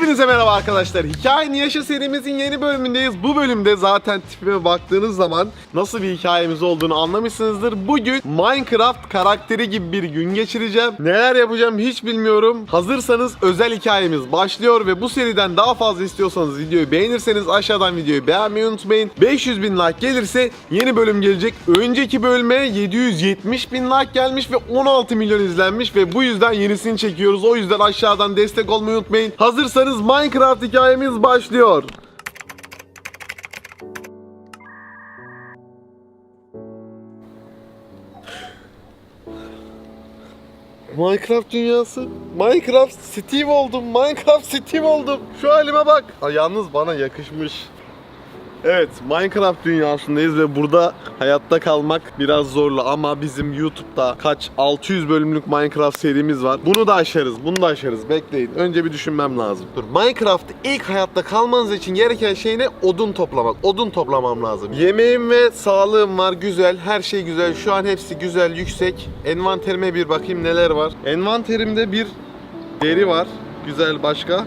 Hepinize merhaba arkadaşlar. Hikayenin Yaşa serimizin yeni bölümündeyiz. Bu bölümde zaten tipime baktığınız zaman nasıl bir hikayemiz olduğunu anlamışsınızdır. Bugün Minecraft karakteri gibi bir gün geçireceğim. Neler yapacağım hiç bilmiyorum. Hazırsanız özel hikayemiz başlıyor ve bu seriden daha fazla istiyorsanız videoyu beğenirseniz aşağıdan videoyu beğenmeyi unutmayın. 500 bin like gelirse yeni bölüm gelecek. Önceki bölüme 770 bin like gelmiş ve 16 milyon izlenmiş ve bu yüzden yenisini çekiyoruz. O yüzden aşağıdan destek olmayı unutmayın. Hazırsanız Minecraft hikayemiz başlıyor. Minecraft dünyası. Minecraft Steve oldum. Minecraft Steve oldum. Şu halime bak. Aa, yalnız bana yakışmış. Evet, Minecraft dünyasındayız ve burada hayatta kalmak biraz zorlu ama bizim YouTube'da kaç 600 bölümlük Minecraft serimiz var. Bunu da aşarız, bunu da aşarız. Bekleyin. Önce bir düşünmem lazım. Dur, Minecraft ilk hayatta kalmanız için gereken şey ne? Odun toplamak. Odun toplamam lazım. Yemeğim ve sağlığım var, güzel. Her şey güzel. Şu an hepsi güzel, yüksek. Envanterime bir bakayım neler var. Envanterimde bir deri var. Güzel başka.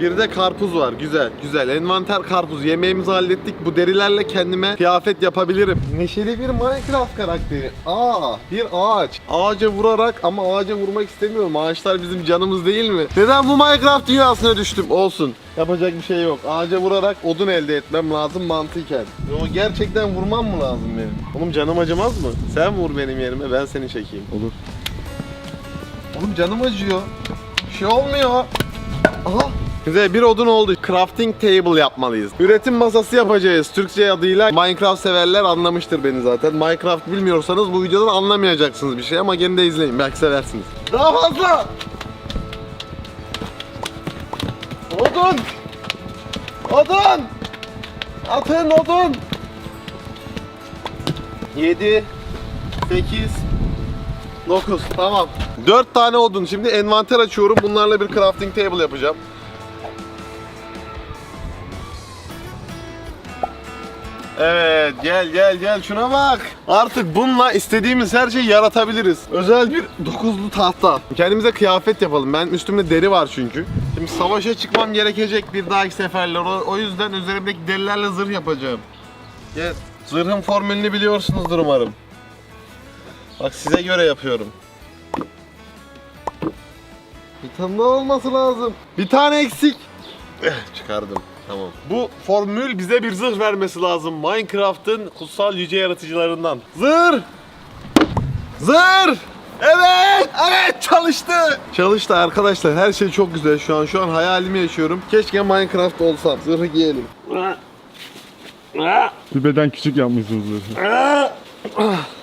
Bir de karpuz var. Güzel, güzel. Envanter karpuz. Yemeğimizi hallettik. Bu derilerle kendime kıyafet yapabilirim. Neşeli bir Minecraft karakteri. Aa, bir ağaç. Ağaca vurarak ama ağaca vurmak istemiyorum. Ağaçlar bizim canımız değil mi? Neden bu Minecraft dünyasına düştüm? Olsun. Yapacak bir şey yok. Ağaca vurarak odun elde etmem lazım mantıken. O gerçekten vurmam mı lazım benim? Oğlum canım acımaz mı? Sen vur benim yerime ben seni çekeyim. Olur. Oğlum canım acıyor. Bir şey olmuyor. Aha. Güzel bir odun oldu. Crafting table yapmalıyız. Üretim masası yapacağız. Türkçe adıyla Minecraft severler anlamıştır beni zaten. Minecraft bilmiyorsanız bu videodan anlamayacaksınız bir şey ama gene de izleyin. Belki seversiniz. Daha fazla! Odun! Odun! Atın odun! 7 8 9 tamam. 4 tane odun. Şimdi envanter açıyorum. Bunlarla bir crafting table yapacağım. Evet gel gel gel şuna bak. Artık bununla istediğimiz her şeyi yaratabiliriz. Özel bir dokuzlu tahta. Kendimize kıyafet yapalım. Ben üstümde deri var çünkü. Şimdi savaşa çıkmam gerekecek bir dahaki seferler. O, o yüzden üzerimdeki derilerle zırh yapacağım. Gel. Zırhın formülünü biliyorsunuzdur umarım. Bak size göre yapıyorum. Bir tane olması lazım. Bir tane eksik. Eh, Çıkardım. Tamam. Bu formül bize bir zırh vermesi lazım. Minecraft'ın kutsal yüce yaratıcılarından. Zırh! Zırh! Evet! Evet çalıştı! Çalıştı arkadaşlar. Her şey çok güzel şu an. Şu an hayalimi yaşıyorum. Keşke Minecraft olsam. Zırhı giyelim. Bir beden küçük yapmışsınız.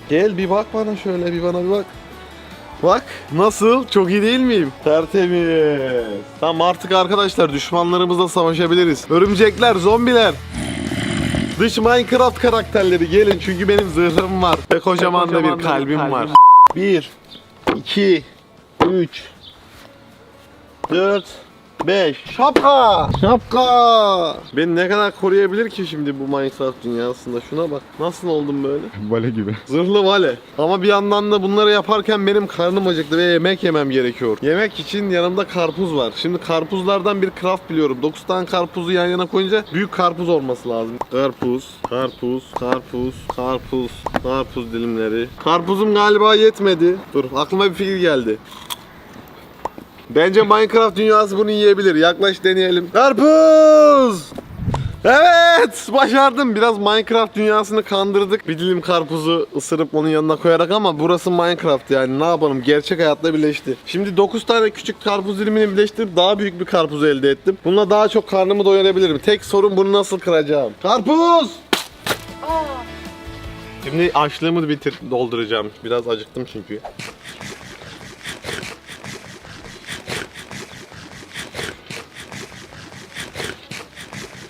Gel bir bak bana şöyle bir bana bir bak. Bak nasıl? Çok iyi değil miyim? Tertemiz. Tamam artık arkadaşlar düşmanlarımızla savaşabiliriz. Örümcekler, zombiler. Dış Minecraft karakterleri gelin çünkü benim zırhım var. Ve kocaman da bir kalbim var. 1 2 3 4 5 Şapka! Şapka! Beni ne kadar koruyabilir ki şimdi bu Minecraft dünyasında? Şuna bak. Nasıl oldum böyle? Vale gibi. Zırhlı vale. Ama bir yandan da bunları yaparken benim karnım acıktı ve yemek yemem gerekiyor. Yemek için yanımda karpuz var. Şimdi karpuzlardan bir craft biliyorum. 9 tane karpuzu yan yana koyunca büyük karpuz olması lazım. Karpuz, karpuz, karpuz, karpuz, karpuz dilimleri. Karpuzum galiba yetmedi. Dur aklıma bir fikir geldi. Bence Minecraft dünyası bunu yiyebilir. Yaklaş deneyelim. Karpuz! Evet başardım. Biraz Minecraft dünyasını kandırdık. Bir dilim karpuzu ısırıp onun yanına koyarak ama burası Minecraft yani ne yapalım gerçek hayatla birleşti. Şimdi 9 tane küçük karpuz dilimini birleştirip daha büyük bir karpuz elde ettim. Bununla daha çok karnımı doyurabilirim. Tek sorun bunu nasıl kıracağım. Karpuz! Şimdi açlığımı bitir dolduracağım. Biraz acıktım çünkü.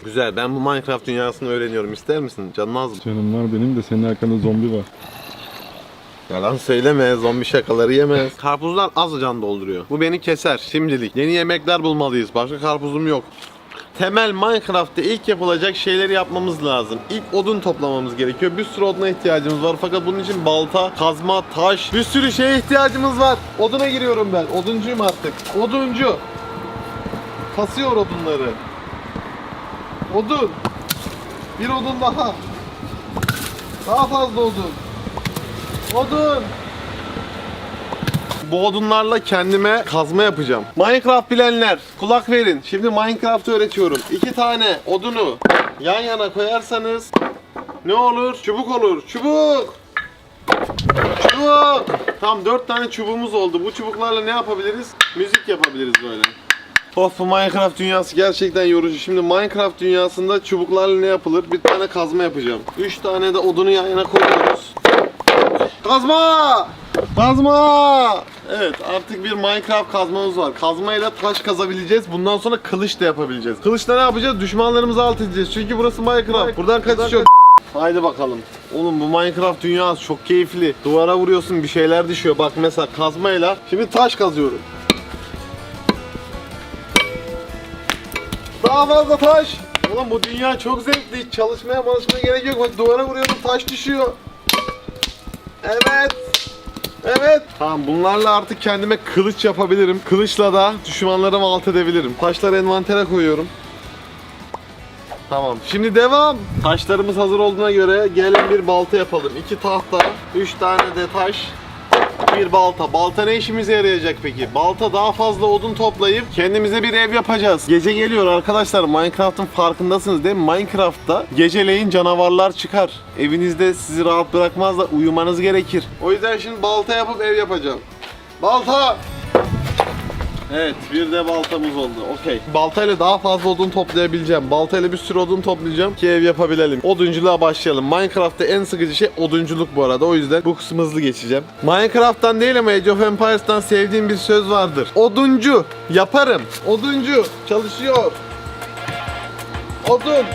Güzel. Ben bu Minecraft dünyasını öğreniyorum. İster misin? Canın az mı? Canım var benim de senin arkanda zombi var. Yalan söyleme. Zombi şakaları yemez. Karpuzlar az can dolduruyor. Bu beni keser şimdilik. Yeni yemekler bulmalıyız. Başka karpuzum yok. Temel Minecraft'ta ilk yapılacak şeyleri yapmamız lazım. İlk odun toplamamız gerekiyor. Bir sürü oduna ihtiyacımız var. Fakat bunun için balta, kazma, taş, bir sürü şeye ihtiyacımız var. Oduna giriyorum ben. Oduncuyum artık. Oduncu. kasıyor odunları. Odun. Bir odun daha. Daha fazla odun. Odun. Bu odunlarla kendime kazma yapacağım. Minecraft bilenler kulak verin. Şimdi Minecraft öğretiyorum. İki tane odunu yan yana koyarsanız ne olur? Çubuk olur. Çubuk. Çubuk. Tam dört tane çubuğumuz oldu. Bu çubuklarla ne yapabiliriz? Müzik yapabiliriz böyle. Of bu Minecraft dünyası gerçekten yorucu. Şimdi Minecraft dünyasında çubuklarla ne yapılır? Bir tane kazma yapacağım. Üç tane de odunu yan yana koyuyoruz. Kazma! Kazma! Evet artık bir Minecraft kazmamız var. Kazmayla taş kazabileceğiz. Bundan sonra kılıç da yapabileceğiz. Kılıçla ne yapacağız? Düşmanlarımızı alt edeceğiz. Çünkü burası Minecraft. Buradan kaçış yok. Haydi bakalım. Oğlum bu Minecraft dünyası çok keyifli. Duvara vuruyorsun bir şeyler düşüyor. Bak mesela kazmayla. Şimdi taş kazıyorum. Daha fazla taş. Oğlum bu dünya çok zevkli. Çalışmaya çalışmaya gerek yok. Bak duvara vuruyorum taş düşüyor. Evet. Evet. Tamam bunlarla artık kendime kılıç yapabilirim. Kılıçla da düşmanlarımı alt edebilirim. Taşları envantere koyuyorum. Tamam. Şimdi devam. Taşlarımız hazır olduğuna göre gelin bir balta yapalım. İki tahta, üç tane de taş, bir balta. Balta ne işimize yarayacak peki? Balta daha fazla odun toplayıp kendimize bir ev yapacağız. Gece geliyor arkadaşlar. Minecraft'ın farkındasınız değil mi? Minecraft'ta geceleyin canavarlar çıkar. Evinizde sizi rahat bırakmaz da uyumanız gerekir. O yüzden şimdi balta yapıp ev yapacağım. Balta! Evet, bir de baltamız oldu. Okey. Baltayla daha fazla odun toplayabileceğim. Baltayla bir sürü odun toplayacağım ki ev yapabilelim. Odunculuğa başlayalım. Minecraft'ta en sıkıcı şey odunculuk bu arada. O yüzden bu kısmı hızlı geçeceğim. Minecraft'tan değil ama Age of Empires'tan sevdiğim bir söz vardır. Oduncu. Yaparım. Oduncu. Çalışıyor. Odun.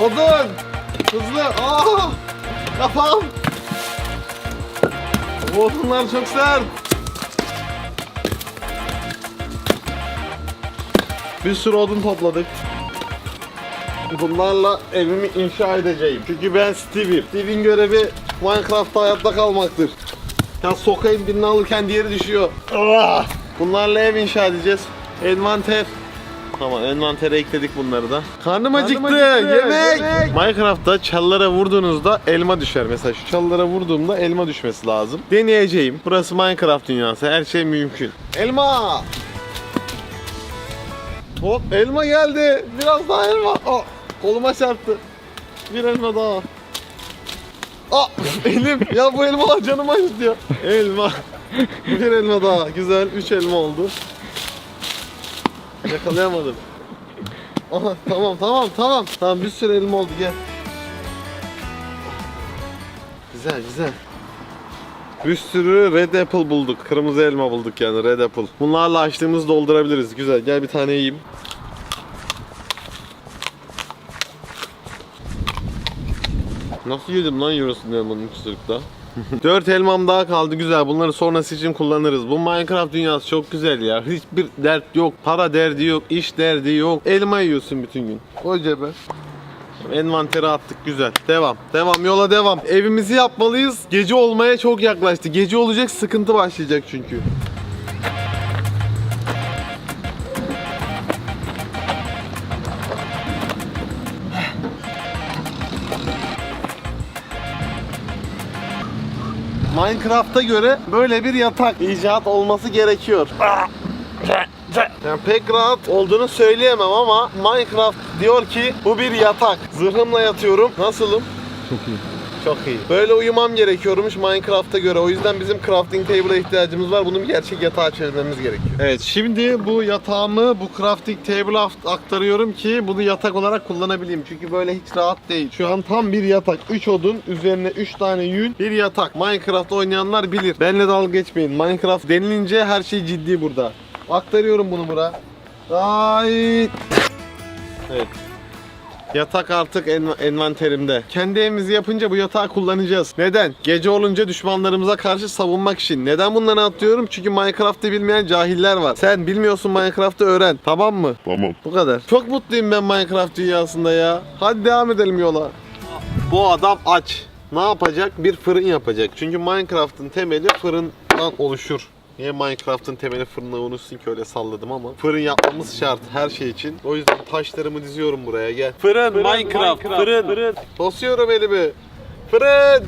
Odun. Hızlı. Aa! Kafam. Bu odunlar çok sert. Bir sürü odun topladık. Bunlarla evimi inşa edeceğim. Çünkü ben Steve'im. Steve'in görevi Minecraft'ta hayatta kalmaktır. Ya sokayım birini alırken diğeri düşüyor. Ah! Bunlarla ev inşa edeceğiz. Envanter. Tamam envantere ekledik bunları da. Karnım acıktı. acıktı, Yemek. yemek. Minecraft'ta çalılara vurduğunuzda elma düşer. Mesela şu çalılara vurduğumda elma düşmesi lazım. Deneyeceğim. Burası Minecraft dünyası. Her şey mümkün. Elma. Hop elma geldi. Biraz daha elma. Oh, koluma çarptı. Bir elma daha. Aa, elim. Ya bu elmalar canım acıtıyor. Elma. Bir elma daha. Güzel. Üç elma oldu. Yakalayamadım. Aha tamam tamam tamam. Tamam bir sürü elma oldu gel. Güzel güzel. Bir sürü red apple bulduk. Kırmızı elma bulduk yani red apple. Bunlarla açlığımızı doldurabiliriz. Güzel gel bir tane yiyeyim. Nasıl yedim lan yarısını elmanın çocukta? 4 elmam daha kaldı güzel. Bunları sonrası için kullanırız. Bu Minecraft dünyası çok güzel ya. Hiçbir dert yok. Para derdi yok. iş derdi yok. Elma yiyorsun bütün gün. O cebe. Envantere attık güzel. Devam. Devam yola devam. Evimizi yapmalıyız. Gece olmaya çok yaklaştı. Gece olacak sıkıntı başlayacak çünkü. Minecraft'a göre böyle bir yatak icat olması gerekiyor. Yani pek rahat olduğunu söyleyemem ama Minecraft diyor ki bu bir yatak. Zırhımla yatıyorum. Nasılım? Çok iyi. Çok iyi. Böyle uyumam gerekiyormuş Minecraft'a göre. O yüzden bizim crafting table'a ihtiyacımız var. Bunu bir gerçek yatağa çevirmemiz gerekiyor. Evet şimdi bu yatağımı bu crafting table'a aktarıyorum ki bunu yatak olarak kullanabileyim. Çünkü böyle hiç rahat değil. Şu an tam bir yatak. 3 odun, üzerine 3 tane yün, bir yatak. Minecraft oynayanlar bilir. Benle dalga geçmeyin. Minecraft denilince her şey ciddi burada. Aktarıyorum bunu bura. Ay. Evet. Yatak artık en- envanterimde. Kendi evimizi yapınca bu yatağı kullanacağız. Neden? Gece olunca düşmanlarımıza karşı savunmak için. Neden bunları atlıyorum? Çünkü Minecraft'ı bilmeyen cahiller var. Sen bilmiyorsun Minecraft'ı öğren. Tamam mı? Tamam. Bu kadar. Çok mutluyum ben Minecraft dünyasında ya. Hadi devam edelim yola. Bu adam aç. Ne yapacak? Bir fırın yapacak. Çünkü Minecraft'ın temeli fırın fırından oluşur. Niye Minecraft'ın temeli fırına unutsun ki öyle salladım ama fırın yapmamız şart her şey için. O yüzden taşlarımı diziyorum buraya gel. Fırın, Minecraft, fırın. Basıyorum elimi. Fırın.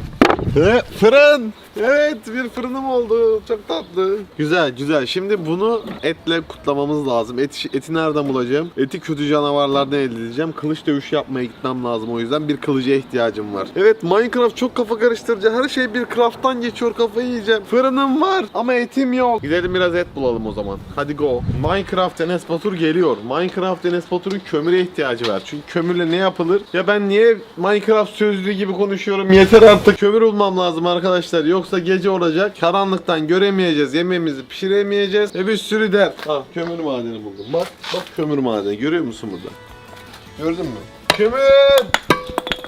Ve fırın. Evet bir fırınım oldu. Çok tatlı. Güzel güzel. Şimdi bunu etle kutlamamız lazım. Eti, eti nereden bulacağım? Eti kötü canavarlardan elde edeceğim. Kılıç dövüşü yapmaya gitmem lazım o yüzden. Bir kılıca ihtiyacım var. Evet Minecraft çok kafa karıştırıcı. Her şey bir craft'tan geçiyor. Kafayı yiyeceğim. Fırınım var ama etim yok. Gidelim biraz et bulalım o zaman. Hadi go. Minecraft Enes Batur geliyor. Minecraft Enes Batur'un kömüre ihtiyacı var. Çünkü kömürle ne yapılır? Ya ben niye Minecraft sözlüğü gibi konuşuyorum? Yeter artık. Kömür bulmam lazım arkadaşlar. Yoksa gece olacak. Karanlıktan göremeyeceğiz. Yemeğimizi pişiremeyeceğiz. Ve bir sürü dert. Ah kömür madeni buldum. Bak bak kömür madeni. Görüyor musun burada? Gördün mü? Kömür!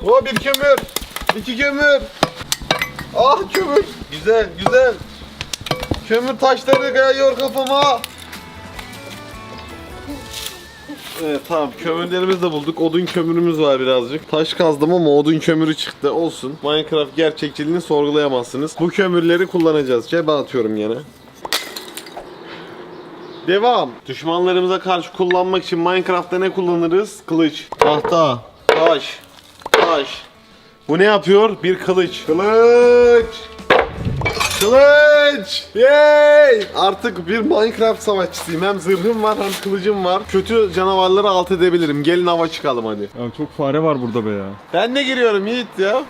O bir kömür. iki kömür. Ah kömür. Güzel güzel. Kömür taşları kayıyor kafama. Evet tamam kömürlerimizi de bulduk. Odun kömürümüz var birazcık. Taş kazdım ama odun kömürü çıktı. Olsun. Minecraft gerçekçiliğini sorgulayamazsınız. Bu kömürleri kullanacağız. Cebe atıyorum yine. Devam. Düşmanlarımıza karşı kullanmak için Minecraft'ta ne kullanırız? Kılıç. Tahta. Taş. Taş. Bu ne yapıyor? Bir kılıç. Kılıç. Kılıç! Yay! Artık bir Minecraft savaşçısıyım. Hem zırhım var hem kılıcım var. Kötü canavarları alt edebilirim. Gelin hava çıkalım hadi. Ya çok fare var burada be ya. Ben de giriyorum Yiğit ya.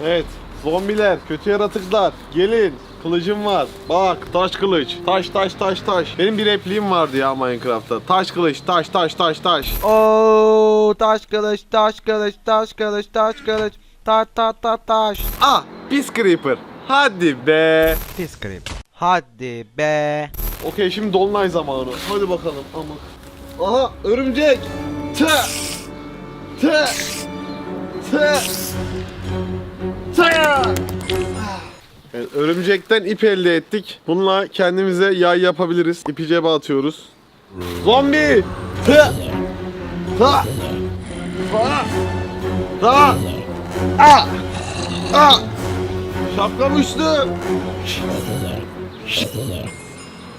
Evet. Zombiler, kötü yaratıklar. Gelin. Kılıcım var. Bak taş kılıç. Taş taş taş taş. Benim bir repliğim vardı ya Minecraft'ta. Taş kılıç, taş taş taş taş. Oo taş kılıç taş kılıç taş kılıç taş kılıç ta ta ta taş. Ah, pis creeper. Hadi be. Pis grip. Hadi be. Okey şimdi dolunay zamanı. Hadi bakalım ama. Aha örümcek. Tı. Tı. Tı. Tı. Evet, örümcekten ip elde ettik. Bununla kendimize yay yapabiliriz. İpi cebe atıyoruz. Zombi. Tı. Tı. Tı. Tı. Ah. Ah. Şapkam uçtu.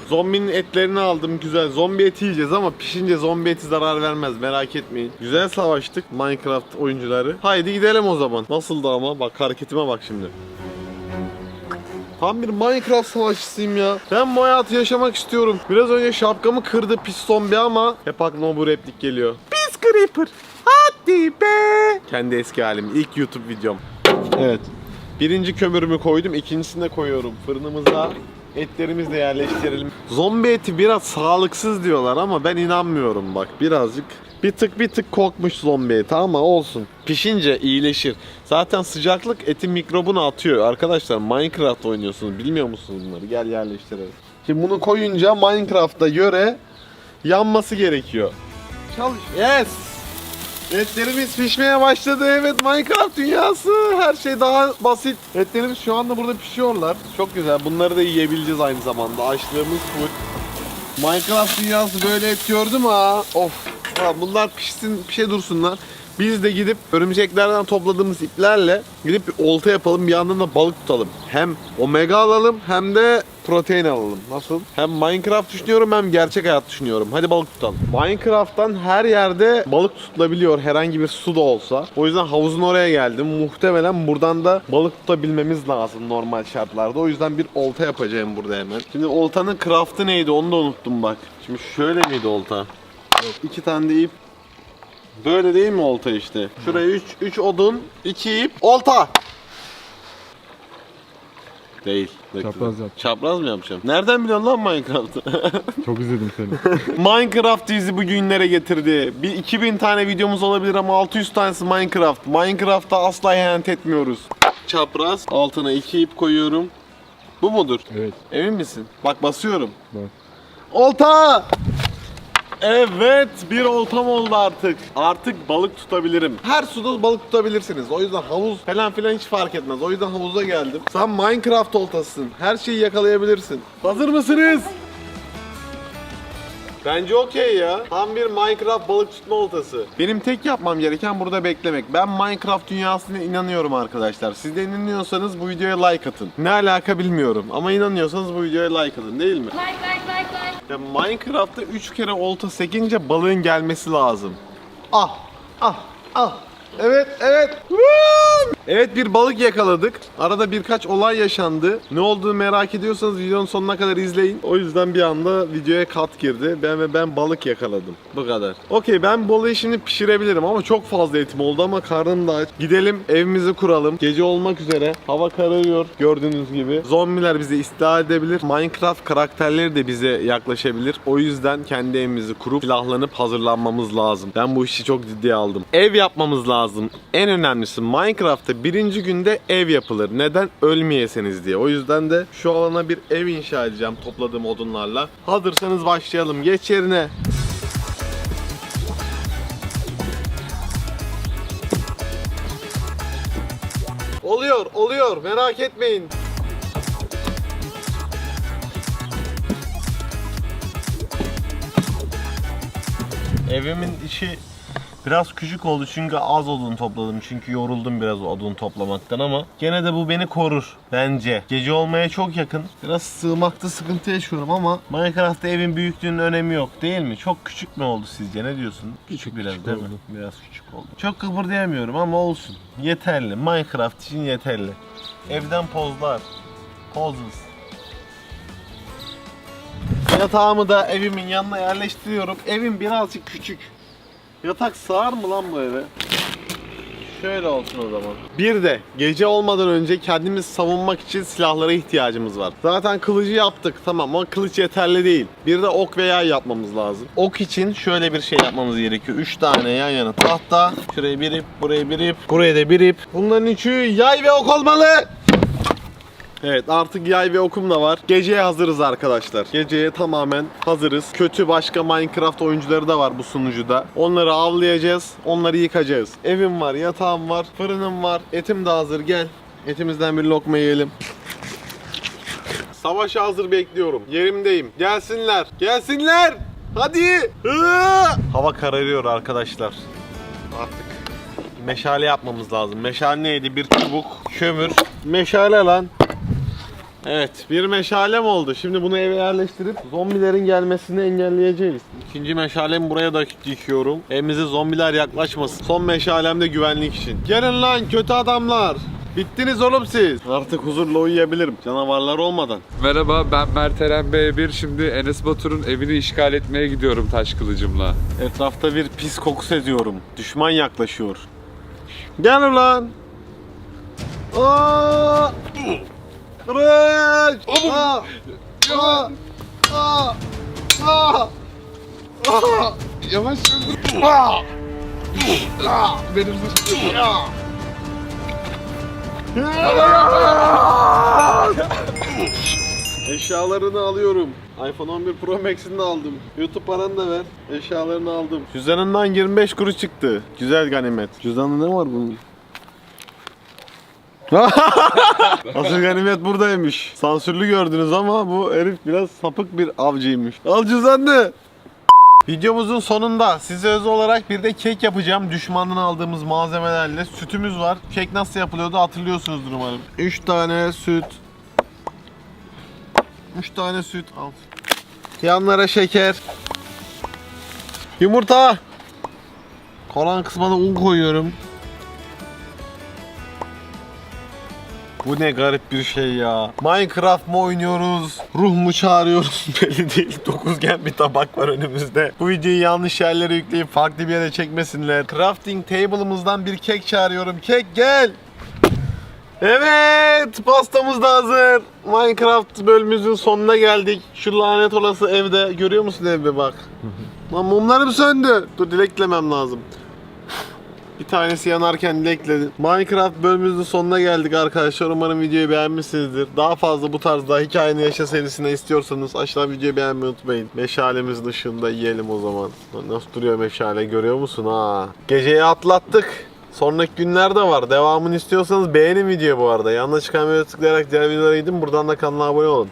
Zombinin etlerini aldım güzel. Zombi eti yiyeceğiz ama pişince zombi eti zarar vermez merak etmeyin. Güzel savaştık Minecraft oyuncuları. Haydi gidelim o zaman. Nasıldı ama bak hareketime bak şimdi. Tam bir Minecraft savaşçısıyım ya. Ben bu hayatı yaşamak istiyorum. Biraz önce şapkamı kırdı pis zombi ama hep aklıma bu replik geliyor. Pis Creeper. Hadi be. Kendi eski halim. ilk YouTube videom. Evet. Birinci kömürümü koydum. ikincisini de koyuyorum. Fırınımıza etlerimizi de yerleştirelim. Zombi eti biraz sağlıksız diyorlar ama ben inanmıyorum bak. Birazcık bir tık bir tık kokmuş zombi eti ama olsun. Pişince iyileşir. Zaten sıcaklık etin mikrobunu atıyor. Arkadaşlar Minecraft oynuyorsunuz. Bilmiyor musunuz bunları? Gel yerleştirelim. Şimdi bunu koyunca Minecraft'a göre yanması gerekiyor. Çalış. Yes. Etlerimiz pişmeye başladı. Evet Minecraft dünyası. Her şey daha basit. Etlerimiz şu anda burada pişiyorlar. Çok güzel. Bunları da yiyebileceğiz aynı zamanda. Açlığımız full. Minecraft dünyası böyle et gördüm ha. Of. Bunlar pişsin, pişe dursunlar. Biz de gidip örümceklerden topladığımız iplerle gidip bir olta yapalım bir yandan da balık tutalım. Hem omega alalım hem de protein alalım. Nasıl? Hem Minecraft düşünüyorum hem gerçek hayat düşünüyorum. Hadi balık tutalım. Minecraft'tan her yerde balık tutulabiliyor herhangi bir su da olsa. O yüzden havuzun oraya geldim. Muhtemelen buradan da balık tutabilmemiz lazım normal şartlarda. O yüzden bir olta yapacağım burada hemen. Şimdi oltanın craft'ı neydi onu da unuttum bak. Şimdi şöyle miydi olta? Evet, iki tane de ip Böyle değil mi olta işte? Şuraya 3 3 odun, 2 ip, olta. Değil. Bekle. Çapraz yap. Çapraz mı yapacağım? Nereden biliyorsun lan Minecraft'ı? Çok izledim seni. Minecraft bizi bugünlere getirdi. Bir 2000 tane videomuz olabilir ama 600 tanesi Minecraft. Minecraft'ta asla ihanet etmiyoruz. Çapraz, altına 2 ip koyuyorum. Bu mudur? evet. Emin misin? Bak basıyorum. Bak. Olta! Evet, bir oltam oldu artık. Artık balık tutabilirim. Her suda balık tutabilirsiniz. O yüzden havuz falan filan hiç fark etmez. O yüzden havuza geldim. Sen Minecraft oltasısın. Her şeyi yakalayabilirsin. Hazır mısınız? Bence okey ya. Tam bir Minecraft balık tutma oltası. Benim tek yapmam gereken burada beklemek. Ben Minecraft dünyasına inanıyorum arkadaşlar. Siz de inanıyorsanız bu videoya like atın. Ne alaka bilmiyorum ama inanıyorsanız bu videoya like atın değil mi? Like, like, like, like. Ya Minecraft'ta 3 kere olta sekince balığın gelmesi lazım. Ah, ah, ah. Evet, evet. Evet bir balık yakaladık. Arada birkaç olay yaşandı. Ne olduğunu merak ediyorsanız videonun sonuna kadar izleyin. O yüzden bir anda videoya kat girdi. Ben ve ben balık yakaladım. Bu kadar. Okey ben balığı şimdi pişirebilirim ama çok fazla etim oldu ama karnım da aç. Gidelim evimizi kuralım. Gece olmak üzere. Hava kararıyor gördüğünüz gibi. Zombiler bizi istila edebilir. Minecraft karakterleri de bize yaklaşabilir. O yüzden kendi evimizi kurup silahlanıp hazırlanmamız lazım. Ben bu işi çok ciddiye aldım. Ev yapmamız lazım. En önemlisi Minecraft'ta birinci günde ev yapılır. Neden? Ölmeyeseniz diye. O yüzden de şu alana bir ev inşa edeceğim topladığım odunlarla. Hazırsanız başlayalım. Geç yerine. Oluyor, oluyor. Merak etmeyin. Evimin içi biraz küçük oldu çünkü az odun topladım. Çünkü yoruldum biraz odun toplamaktan ama gene de bu beni korur bence. Gece olmaya çok yakın. Biraz sığmakta sıkıntı yaşıyorum ama Minecraft'ta evin büyüklüğünün önemi yok değil mi? Çok küçük mü oldu sizce? Ne diyorsun? Küçük, biraz küçük değil mi? oldu. Biraz küçük oldu. Çok kıpırdayamıyorum ama olsun. Yeterli. Minecraft için yeterli. Evden pozlar. Poses. Yatağımı da evimin yanına yerleştiriyorum. Evim birazcık küçük. Yatak sığar mı lan bu eve? Şöyle olsun o zaman. Bir de gece olmadan önce kendimizi savunmak için silahlara ihtiyacımız var. Zaten kılıcı yaptık tamam ama kılıç yeterli değil. Bir de ok ve yay yapmamız lazım. Ok için şöyle bir şey yapmamız gerekiyor. 3 tane yan yana tahta. Şuraya bir ip, buraya bir ip, buraya da bir ip. Bunların üçü yay ve ok olmalı. Evet artık yay ve okum da var. Geceye hazırız arkadaşlar. Geceye tamamen hazırız. Kötü başka Minecraft oyuncuları da var bu sunucuda. Onları avlayacağız. Onları yıkacağız. Evim var, yatağım var, fırınım var. Etim de hazır. Gel. Etimizden bir lokma yiyelim. Savaşa hazır bekliyorum. Yerimdeyim. Gelsinler. Gelsinler. Hadi. Hava kararıyor arkadaşlar. Artık meşale yapmamız lazım. Meşale neydi? Bir çubuk, kömür. Meşale lan. Evet, bir meşalem oldu. Şimdi bunu eve yerleştirip zombilerin gelmesini engelleyeceğiz. İkinci meşalemi buraya da dikiyorum. Evimize zombiler yaklaşmasın. Son meşalem de güvenlik için. Gelin lan kötü adamlar. Bittiniz oğlum siz. Artık huzurla uyuyabilirim. Canavarlar olmadan. Merhaba ben Mert Eren B1. Şimdi Enes Batur'un evini işgal etmeye gidiyorum taş kılıcımla. Etrafta bir pis koku seziyorum. Düşman yaklaşıyor. Gel ulan. Aa! Kırış! Aa! Aa! Aa! Aa! Aa! Yavaş Benim Eşyalarını alıyorum. iPhone 11 Pro Max'ini de aldım. YouTube paranı da ver. Eşyalarını aldım. Cüzdanından 25 kuruş çıktı. Güzel ganimet. Cüzdanında ne var bunun? Asıl ganimet buradaymış. Sansürlü gördünüz ama bu herif biraz sapık bir avcıymış. Al cüzdanını. Videomuzun sonunda size öz olarak bir de kek yapacağım. Düşmandan aldığımız malzemelerle. Sütümüz var. Kek nasıl yapılıyordu hatırlıyorsunuzdur umarım. 3 tane süt. 3 tane süt al. Yanlara şeker. Yumurta. Kalan kısmına un koyuyorum. Bu ne garip bir şey ya. Minecraft mı oynuyoruz? Ruh mu çağırıyoruz? Belli değil. Dokuzgen bir tabak var önümüzde. Bu videoyu yanlış yerlere yükleyip farklı bir yere çekmesinler. Crafting table'ımızdan bir kek çağırıyorum. Kek gel. Evet, pastamız da hazır. Minecraft bölümümüzün sonuna geldik. Şu lanet olası evde. Görüyor musun evde bak. Lan mumlarım söndü. Dur dileklemem lazım. Bir tanesi yanarken dilekledim. Minecraft bölümümüzün sonuna geldik arkadaşlar. Umarım videoyu beğenmişsinizdir. Daha fazla bu tarzda hikayeni yaşa serisine istiyorsanız aşağı videoyu beğenmeyi unutmayın. Meşalemizin ışığında yiyelim o zaman. Nasıl duruyor meşale görüyor musun ha? Geceyi atlattık. Sonraki günler de var. Devamını istiyorsanız beğenin videoyu bu arada. Yanına çıkan videoya tıklayarak diğer videolara gidin. Buradan da kanala abone olun.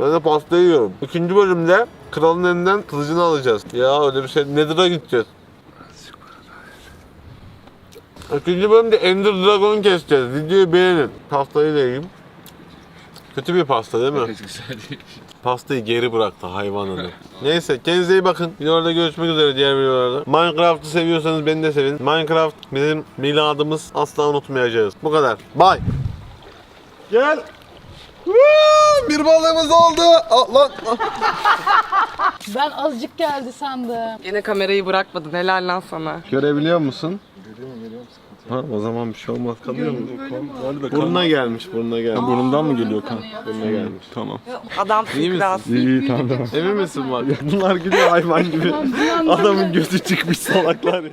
Ben de pastayı yiyorum. İkinci bölümde kralın elinden kılıcını alacağız. Ya öyle bir şey. Nether'a gideceğiz. İkinci bölümde Ender Dragon'u keseceğiz. Videoyu beğenin. Pastayı da yiyeyim. Kötü bir pasta değil mi? güzel değil. Pastayı geri bıraktı hayvan herif. Neyse kendinize iyi bakın. Videolarda görüşmek üzere diğer videolarda. Minecraft'ı seviyorsanız beni de sevin. Minecraft bizim miladımız asla unutmayacağız. Bu kadar. Bye. Gel. Woo! Bir balığımız oldu. Aa, lan. Ben azıcık geldi sandım. Yine kamerayı bırakmadın. Helal lan sana. Görebiliyor musun? Ha, o zaman bir şey olmaz. Kalıyor mu? Burnuna gelmiş, burnuna gelmiş. Burnumdan mı geliyor kan? Burnuna gelmiş. Tamam. Adam İyi misin? iyi tamam tamam. Emin misin bak? Bunlar gidiyor hayvan gibi. Adamın gözü çıkmış salaklar ya.